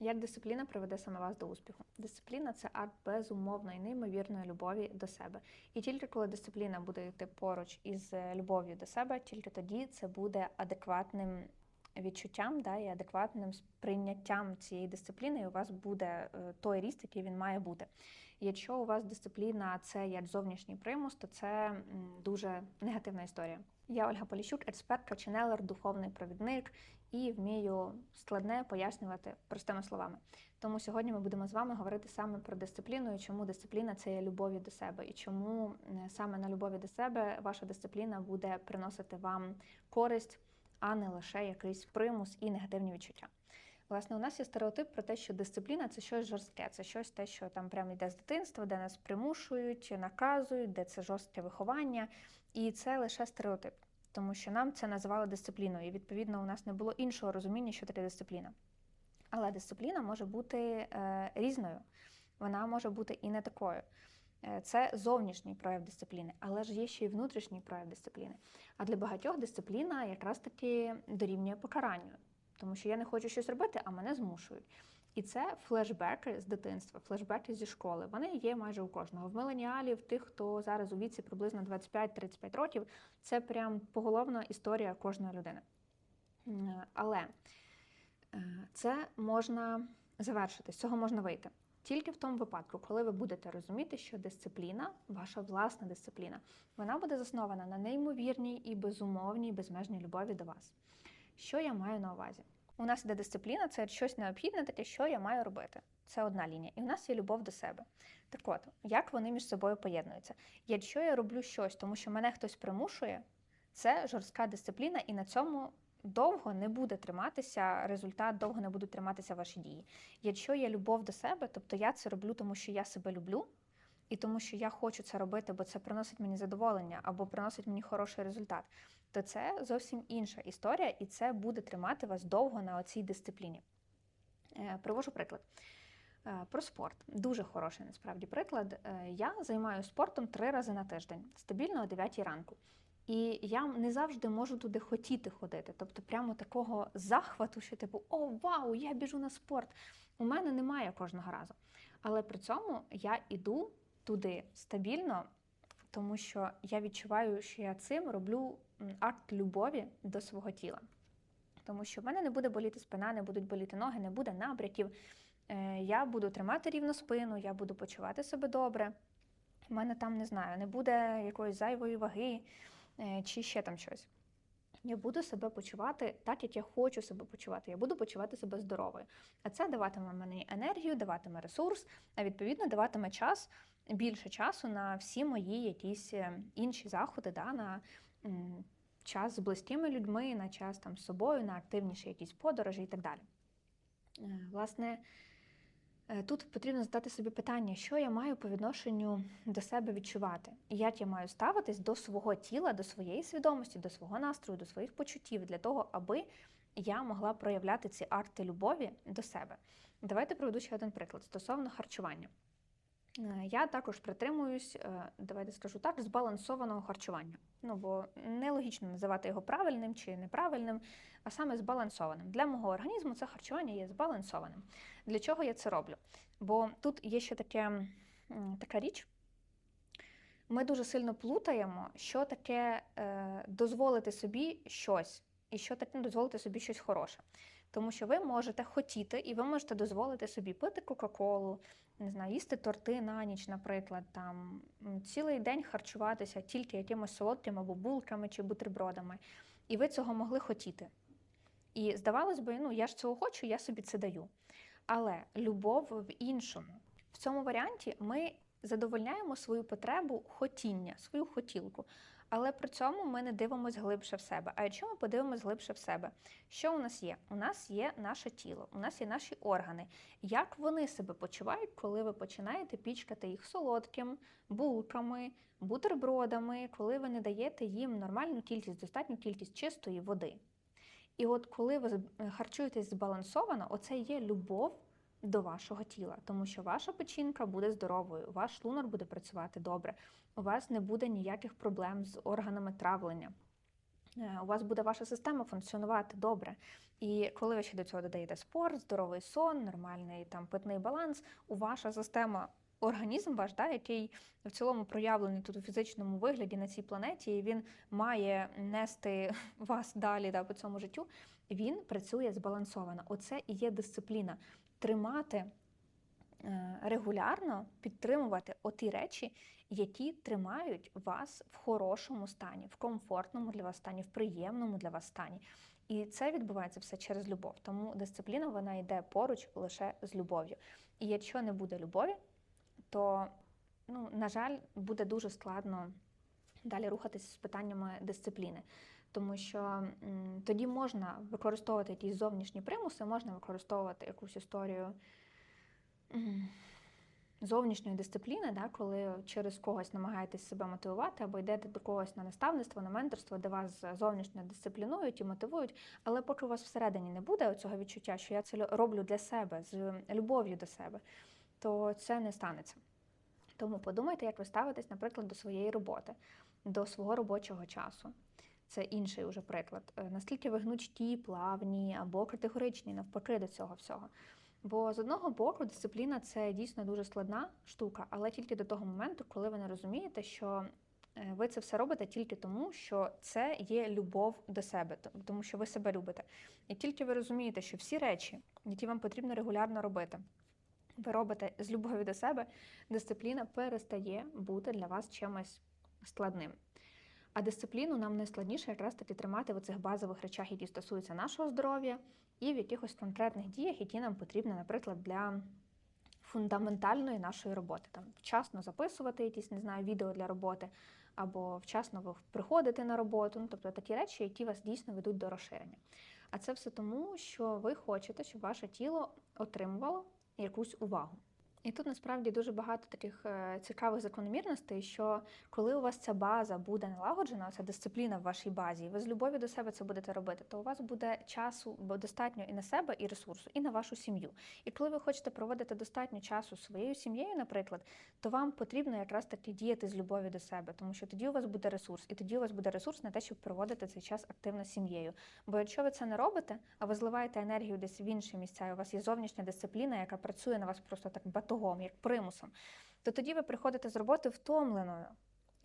Як дисципліна приведе саме вас до успіху? Дисципліна це акт безумовної, неймовірної любові до себе. І тільки коли дисципліна буде йти поруч із любов'ю до себе, тільки тоді це буде адекватним відчуттям да, і адекватним сприйняттям цієї дисципліни, і у вас буде е, той ріст, який він має бути. Якщо у вас дисципліна це як зовнішній примус, то це дуже негативна історія. Я Ольга Поліщук, експертка, ченелер, духовний провідник і вмію складне пояснювати простими словами. Тому сьогодні ми будемо з вами говорити саме про дисципліну і чому дисципліна це є любов'ю до себе, і чому е, саме на любові до себе ваша дисципліна буде приносити вам користь, а не лише якийсь примус і негативні відчуття. Власне, у нас є стереотип про те, що дисципліна це щось жорстке, це щось те, що там прямо йде з дитинства, де нас примушують, наказують, де це жорстке виховання, і це лише стереотип, тому що нам це називали дисципліною, і відповідно у нас не було іншого розуміння, що таке дисципліна. Але дисципліна може бути е, різною, вона може бути і не такою. Е, Це зовнішній прояв дисципліни, але ж є ще й внутрішній прояв дисципліни. А для багатьох дисципліна якраз таки дорівнює покаранню, тому що я не хочу щось робити, а мене змушують. І це флешбеки з дитинства, флешбеки зі школи. Вони є майже у кожного. В меленіалів, тих, хто зараз у віці приблизно 25-35 років, це прям поголовна історія кожної людини. Але е, це можна завершити, з цього можна вийти. Тільки в тому випадку, коли ви будете розуміти, що дисципліна, ваша власна дисципліна, вона буде заснована на неймовірній і безумовній, безмежній любові до вас. Що я маю на увазі? У нас іде дисципліна, це щось необхідне, таке, що я маю робити. Це одна лінія. І у нас є любов до себе. Так от, як вони між собою поєднуються? Якщо я роблю щось, тому що мене хтось примушує, це жорстка дисципліна, і на цьому довго не буде триматися результат, довго не будуть триматися ваші дії. Якщо є любов до себе, тобто я це роблю, тому що я себе люблю, і тому що я хочу це робити, бо це приносить мені задоволення або приносить мені хороший результат, то це зовсім інша історія, і це буде тримати вас довго на оцій дисципліні. Е, Привожу приклад. Е, Про спорт. Дуже хороший насправді приклад. Е, Я займаюся спортом три рази на тиждень, стабільно о 9 ранку. І я не завжди можу туди хотіти ходити. Тобто, прямо такого захвату, що типу, о, вау, я біжу на спорт. У мене немає кожного разу. Але при цьому я іду туди стабільно, тому що я відчуваю, що я цим роблю акт любові до свого тіла. Тому що в мене не буде боліти спина, не будуть боліти ноги, не буде набряків. Е, Я буду тримати рівну спину, я буду почувати себе добре. У мене там не знаю, не буде якоїсь зайвої ваги е, чи ще там щось. Я буду себе почувати так, як я хочу себе почувати. Я буду почувати себе здоровою. А це даватиме мені енергію, даватиме ресурс, а відповідно даватиме час, більше часу на всі мої якісь е, інші заходи, да, на час з близькими людьми, на час там з собою, на активніші якісь подорожі і так далі. Е, Власне, тут потрібно задати собі питання, що я маю по відношенню до себе відчувати, і як я маю ставитись до свого тіла, до своєї свідомості, до свого настрою, до своїх почуттів для того, аби я могла проявляти ці арти любові до себе. Давайте проведу ще один приклад стосовно харчування. Е, Я також притримуюсь, е, давайте скажу так, збалансованого харчування. Ну бо нелогічно називати його правильним чи неправильним, а саме збалансованим. Для мого організму це харчування є збалансованим. Для чого я це роблю? Бо тут є ще таке, така річ. Ми дуже сильно плутаємо, що таке е, дозволити собі щось, і що таке дозволити собі щось хороше. Тому що ви можете хотіти, і ви можете дозволити собі пити Кока-Колу, не знаю, їсти торти на ніч, наприклад, там цілий день харчуватися тільки якимось солодким або булками чи бутербродами. І ви цього могли хотіти. І здавалось би, ну я ж цього хочу, я собі це даю. Але любов в іншому. В цьому варіанті ми задовольняємо свою потребу хотіння, свою хотілку. Але при цьому ми не дивимося глибше в себе. А якщо ми подивимось глибше в себе, що у нас є? У нас є наше тіло, у нас є наші органи. Як вони себе почувають, коли ви починаєте пічкати їх солодким, булками, бутербродами, коли ви не даєте їм нормальну кількість, достатню кількість чистої води? І от коли ви харчуєтесь збалансовано, оце є любов до вашого тіла, тому що ваша печінка буде здоровою, ваш шлунок буде працювати добре, у вас не буде ніяких проблем з органами травлення. Е, у вас буде ваша система функціонувати добре. І коли ви ще до цього додаєте спорт, здоровий сон, нормальний там питний баланс, у ваша система. Організм ваш, да, який в цілому проявлений тут у фізичному вигляді на цій планеті, і він має нести вас далі да, по цьому життю, він працює збалансовано. Оце і є дисципліна. Тримати е, регулярно, підтримувати оті речі, які тримають вас в хорошому стані, в комфортному для вас стані, в приємному для вас стані. І це відбувається все через любов. Тому дисципліна вона йде поруч лише з любов'ю. І якщо не буде любові, то, ну, на жаль, буде дуже складно далі рухатися з питаннями дисципліни. Тому що тоді можна використовувати якісь зовнішні примуси, можна використовувати якусь історію. Зовнішньої дисципліни, да, коли через когось намагаєтесь себе мотивувати, або йдете до когось на наставництво, на менторство, де вас зовнішньо дисциплінують і мотивують. Але поки у вас всередині не буде цього відчуття, що я це роблю для себе, з любов'ю до себе, то це не станеться. Тому подумайте, як ви ставитесь, наприклад, до своєї роботи, до свого робочого часу. Це інший уже приклад. Е, наскільки ви гнучкі, плавні або категоричні, навпаки до цього всього. Бо з одного боку дисципліна це дійсно дуже складна штука, але тільки до того моменту, коли ви не розумієте, що е, ви це все робите тільки тому, що це є любов до себе, тому що ви себе любите. І тільки ви розумієте, що всі речі, які вам потрібно регулярно робити, ви робите з любові до себе, дисципліна перестає бути для вас чимось складним. А дисципліну нам найскладніше якраз таки тримати в цих базових речах, які стосуються нашого здоров'я, і в якихось конкретних діях, які нам потрібні, наприклад, для фундаментальної нашої роботи. Там Вчасно записувати якісь, не знаю, відео для роботи, або вчасно ви приходите на роботу, ну, тобто такі речі, які вас дійсно ведуть до розширення. А це все тому, що ви хочете, щоб ваше тіло отримувало якусь увагу. І тут насправді дуже багато таких е, цікавих закономірностей, що коли у вас ця база буде налагоджена, ця дисципліна в вашій базі, і ви з любов'ю до себе це будете робити, то у вас буде часу достатньо і на себе, і ресурсу, і на вашу сім'ю. І коли ви хочете проводити достатньо часу своєю сім'єю, наприклад, то вам потрібно якраз таки діяти з любов'ю до себе, тому що тоді у вас буде ресурс, і тоді у вас буде ресурс на те, щоб проводити цей час активно з сім'єю. Бо якщо ви це не робите, а ви зливаєте енергію десь в інші місця, і у вас є зовнішня дисципліна, яка працює на вас просто так батон батогом, як примусом, то тоді ви приходите з роботи втомленою,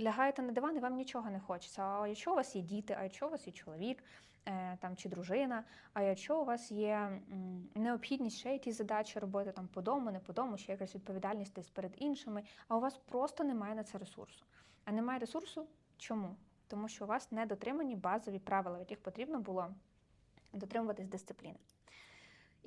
лягаєте на диван і вам нічого не хочеться. А якщо у вас є діти, а якщо у вас є чоловік е, там, чи дружина, а якщо у вас є необхідність ще якісь задачі робити там по дому, не по дому, ще якась відповідальність десь перед іншими, а у вас просто немає на це ресурсу. А немає ресурсу чому? Тому що у вас не дотримані базові правила, яких потрібно було дотримуватись дисципліни.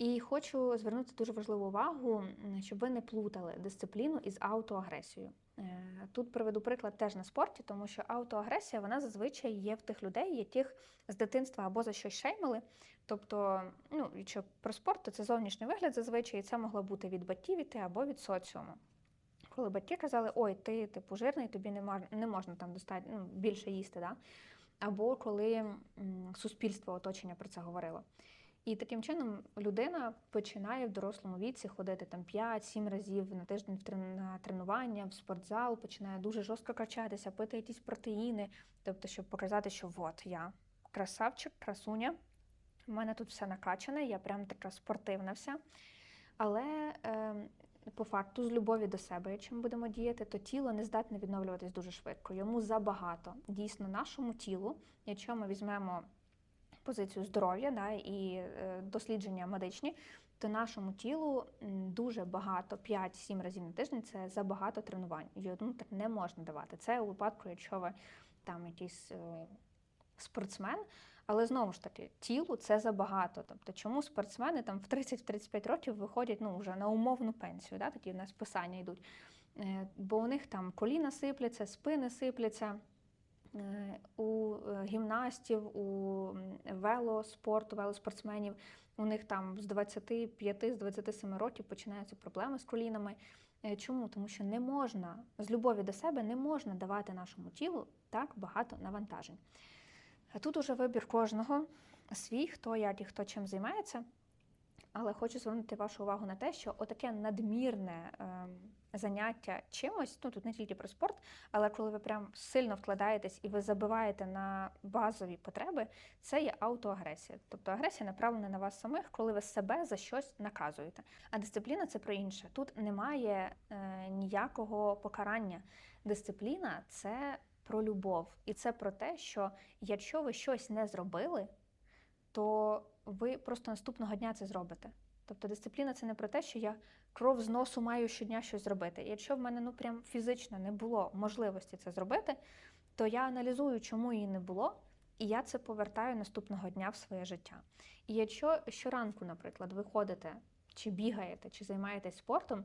І хочу звернути дуже важливу увагу, щоб ви не плутали дисципліну із аутоагресією. Е, тут приведу приклад теж на спорті, тому що аутоагресія вона зазвичай є в тих людей, яких з дитинства або за щось шеймили. Тобто, ну, якщо про спорт, то це зовнішній вигляд зазвичай, і це могло бути від батьків іти або від соціуму. Коли батьки казали, ой, ти типу жирний, тобі не можна, не можна там достатньо ну, більше їсти. Да? Або коли м, суспільство оточення про це говорило. І таким чином людина починає в дорослому віці ходити там 5-7 разів на тиждень на тренування, в спортзал, починає дуже жорстко качатися, пити якісь протеїни, тобто, щоб показати, що от я красавчик, красуня, в мене тут все накачане, я прям така спортивна вся. Але е, по факту, з любові до себе, якщо ми будемо діяти, то тіло не здатне відновлюватись дуже швидко. Йому забагато. Дійсно, нашому тілу, якщо ми візьмемо позицію здоров'я да, і е, дослідження медичні, то нашому тілу дуже багато, 5-7 разів на тиждень це забагато тренувань. І одну не можна давати. Це у випадку, якщо ви там якийсь е, спортсмен. Але знову ж таки, тілу це забагато. Тобто, чому спортсмени там в 30-35 років виходять ну, вже на умовну пенсію, да, такі в нас писання йдуть. Е, бо у них там коліна сипляться, спини сипляться. Е, у е, гімнастів, у велоспорту, велоспортсменів. У них там з 25 з 27 років починаються проблеми з колінами. Е, чому? Тому що не можна з любові до себе не можна давати нашому тілу так багато навантажень. Тут уже вибір кожного свій, хто як і хто чим займається. Але хочу звернути вашу увагу на те, що отаке надмірне ем, заняття чимось, ну тут не тільки про спорт, але коли ви прям сильно вкладаєтесь і ви забиваєте на базові потреби, це є аутоагресія. Тобто агресія направлена на вас самих, коли ви себе за щось наказуєте. А дисципліна це про інше. Тут немає е, ніякого покарання. Дисципліна це про любов, і це про те, що якщо ви щось не зробили, то ви просто наступного дня це зробите. Тобто дисципліна це не про те, що я кров з носу маю щодня щось зробити. Якщо в мене ну прям фізично не було можливості це зробити, то я аналізую, чому її не було, і я це повертаю наступного дня в своє життя. І якщо щоранку, наприклад, ви ходите, чи бігаєте, чи займаєтесь спортом,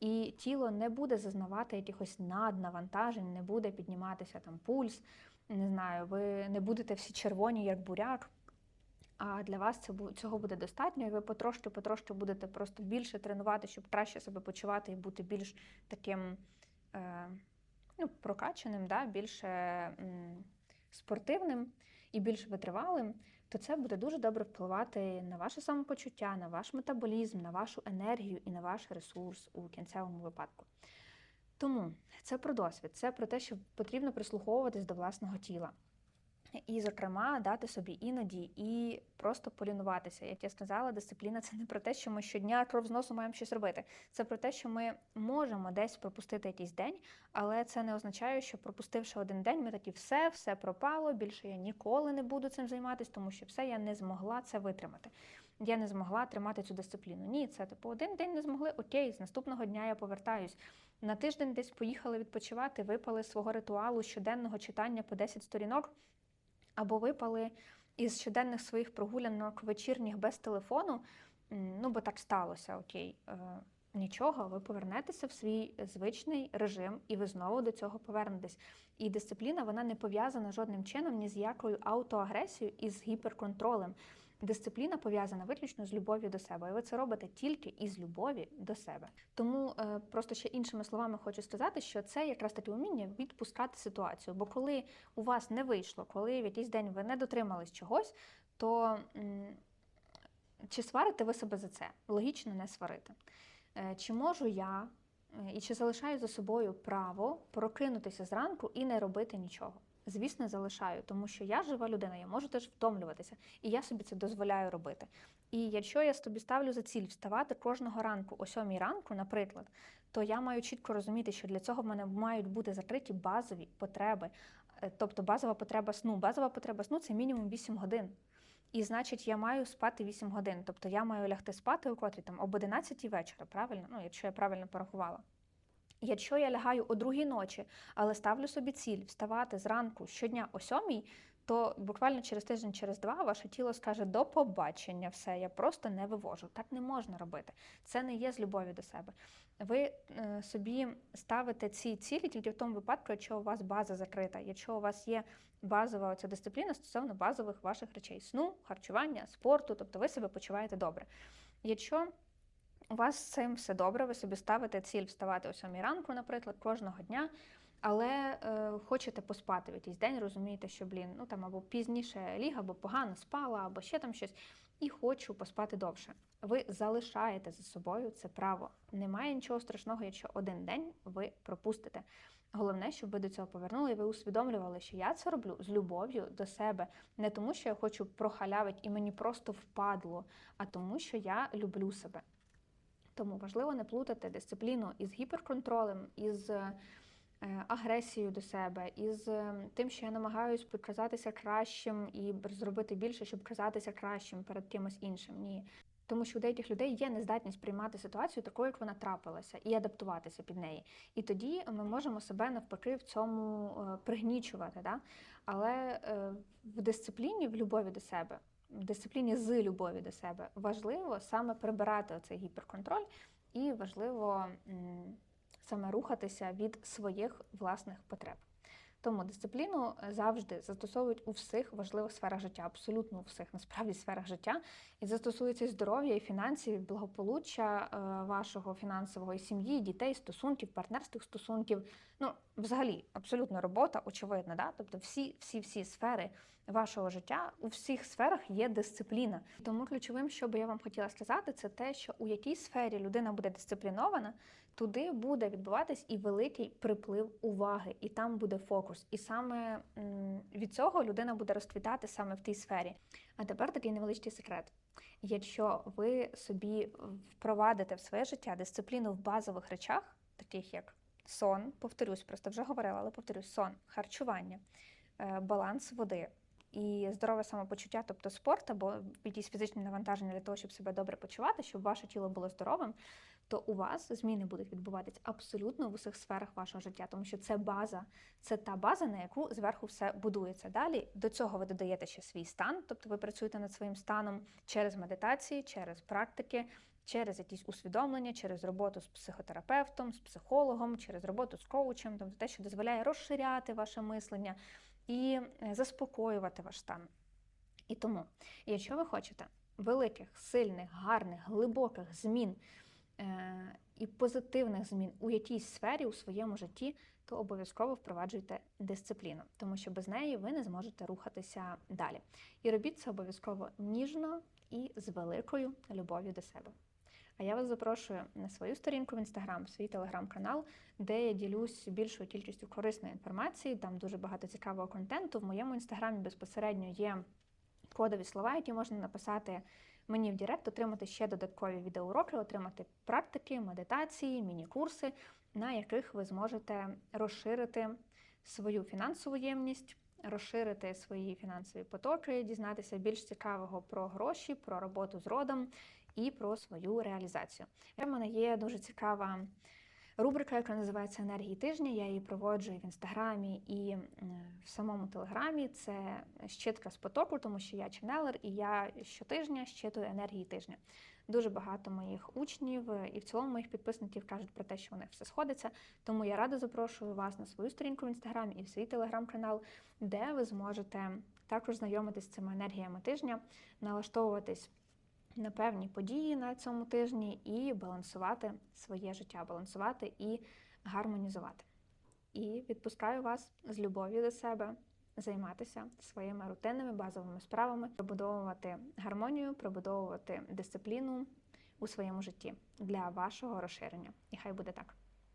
і тіло не буде зазнавати якихось наднавантажень, не буде підніматися там пульс, не знаю, ви не будете всі червоні, як буряк. А для вас це цього буде достатньо, і ви потрошки-потрошки будете просто більше тренувати, щоб краще себе почувати і бути більш таким е, ну, прокачаним, да, більш м, спортивним і більш витривалим, то це буде дуже добре впливати на ваше самопочуття, на ваш метаболізм, на вашу енергію і на ваш ресурс у кінцевому випадку. Тому це про досвід, це про те, що потрібно прислуховуватись до власного тіла. І, зокрема, дати собі іноді і просто полінуватися. Як я сказала, дисципліна це не про те, що ми щодня кров з носу маємо щось робити. Це про те, що ми можемо десь пропустити якийсь день, але це не означає, що пропустивши один день, ми такі все, все пропало. Більше я ніколи не буду цим займатися, тому що все я не змогла це витримати. Я не змогла тримати цю дисципліну. Ні, це типу один день не змогли. Окей, з наступного дня я повертаюсь. На тиждень десь поїхали відпочивати, випали свого ритуалу щоденного читання по 10 сторінок або випали із щоденних своїх прогулянок вечірніх без телефону, ну бо так сталося, окей. Е, нічого, ви повернетеся в свій звичний режим, і ви знову до цього повернетесь. І дисципліна вона не пов'язана жодним чином ні з якою аутоагресією і з гіперконтролем. Дисципліна пов'язана виключно з любов'ю до себе. І ви це робите тільки із любові до себе. Тому е, просто ще іншими словами хочу сказати, що це якраз таке уміння відпускати ситуацію. Бо коли у вас не вийшло, коли в якийсь день ви не дотримались чогось, то м чи сварите ви себе за це? Логічно не сварити. Е, чи можу я е, і чи залишаю за собою право прокинутися зранку і не робити нічого? Звісно, залишаю, тому що я жива людина, я можу теж втомлюватися, і я собі це дозволяю робити. І якщо я собі ставлю за ціль вставати кожного ранку о сьомій ранку, наприклад, то я маю чітко розуміти, що для цього в мене мають бути закриті базові потреби, е, тобто базова потреба сну. Базова потреба сну це мінімум 8 годин. І значить, я маю спати 8 годин. Тобто я маю лягти спати у котрі там об 11 вечора, правильно? Ну, якщо я правильно порахувала. Якщо я лягаю о другій ночі, але ставлю собі ціль вставати зранку щодня о сьомій, то буквально через тиждень, через два, ваше тіло скаже до побачення, все, я просто не вивожу. Так не можна робити. Це не є з любові до себе. Ви е, собі ставите ці цілі тільки в тому випадку, якщо у вас база закрита, якщо у вас є базова оця дисципліна стосовно базових ваших речей сну, харчування, спорту, тобто ви себе почуваєте добре. Якщо у вас з цим все добре, ви собі ставите ціль вставати о 7 ранку, наприклад, кожного дня, але е, хочете поспати в якийсь день, розумієте, що, блін, ну там або пізніше ліг, або погано спала, або ще там щось, і хочу поспати довше. Ви залишаєте за собою це право. Немає нічого страшного, якщо один день ви пропустите. Головне, щоб ви до цього повернули, і ви усвідомлювали, що я це роблю з любов'ю до себе, не тому, що я хочу прохалявити і мені просто впадло, а тому, що я люблю себе. Тому важливо не плутати дисципліну із гіперконтролем, із е, агресією до себе, із е, тим, що я намагаюся показатися кращим і зробити більше, щоб казатися кращим перед кимось іншим. Ні. Тому що у деяких людей є нездатність приймати ситуацію такою, як вона трапилася, і адаптуватися під неї. І тоді ми можемо себе навпаки в цьому е, пригнічувати. Да? Але в дисципліні, в любові до себе дисципліні з любові до себе важливо саме прибирати оцей гіперконтроль, і важливо саме рухатися від своїх власних потреб. Тому дисципліну завжди застосовують у всіх важливих сферах життя, абсолютно у всіх насправді сферах життя. І застосується здоров'я, і фінансів, і благополуччя е, вашого фінансового і сім'ї, дітей, стосунків, партнерських стосунків. Ну, взагалі, абсолютно робота, очевидна, да? Тобто всі, всі, всі сфери вашого життя у всіх сферах є дисципліна. Тому ключовим, що би я вам хотіла сказати, це те, що у якій сфері людина буде дисциплінована, туди буде відбуватись і великий приплив уваги, і там буде фокус. І саме від цього людина буде розквітати саме в тій сфері. А тепер такий невеличкий секрет. Якщо ви собі впровадите в своє життя дисципліну в базових речах, таких як сон, повторюсь, просто вже говорила, але повторюсь, сон, харчування, е, баланс води і здорове самопочуття, тобто спорт або якісь фізичні навантаження для того, щоб себе добре почувати, щоб ваше тіло було здоровим, то у вас зміни будуть відбуватись абсолютно в усіх сферах вашого життя, тому що це база, це та база, на яку зверху все будується. Далі до цього ви додаєте ще свій стан, тобто ви працюєте над своїм станом через медитації, через практики. Через якісь усвідомлення, через роботу з психотерапевтом, з психологом, через роботу з коучем, тобто те, що дозволяє розширяти ваше мислення і е, заспокоювати ваш стан. І тому, якщо ви хочете великих, сильних, гарних, глибоких змін і позитивних змін у якійсь сфері у своєму житті, то обов'язково впроваджуйте дисципліну, тому що без неї ви не зможете рухатися далі. І робіть це обов'язково ніжно і з великою любов'ю до себе. А я вас запрошую на свою сторінку в інстаграм, в свій телеграм-канал, де я ділюсь більшою кількістю корисної інформації. Там дуже багато цікавого контенту. В моєму інстаграмі безпосередньо є кодові слова, які можна написати мені в Директ, отримати ще додаткові відеоуроки, отримати практики, медитації, міні-курси, на яких ви зможете розширити свою фінансову ємність. Розширити свої фінансові потоки, дізнатися більш цікавого про гроші, про роботу з родом і про свою реалізацію. У мене є дуже цікава рубрика, яка називається Енергії тижня. Я її проводжу і в інстаграмі і в самому телеграмі. Це щитка з потоку, тому що я ченелер, і я щотижня щитую енергії тижня. Дуже багато моїх учнів і в цілому моїх підписників кажуть про те, що у них все сходиться. Тому я рада запрошую вас на свою сторінку в інстаграмі і в свій телеграм-канал, де ви зможете також знайомитись з цими енергіями тижня, налаштовуватись на певні події на цьому тижні і балансувати своє життя, балансувати і гармонізувати. І відпускаю вас з любов'ю до себе займатися своїми рутинними базовими справами, пробудовувати гармонію, пробудовувати дисципліну у своєму житті для вашого розширення. І хай буде так.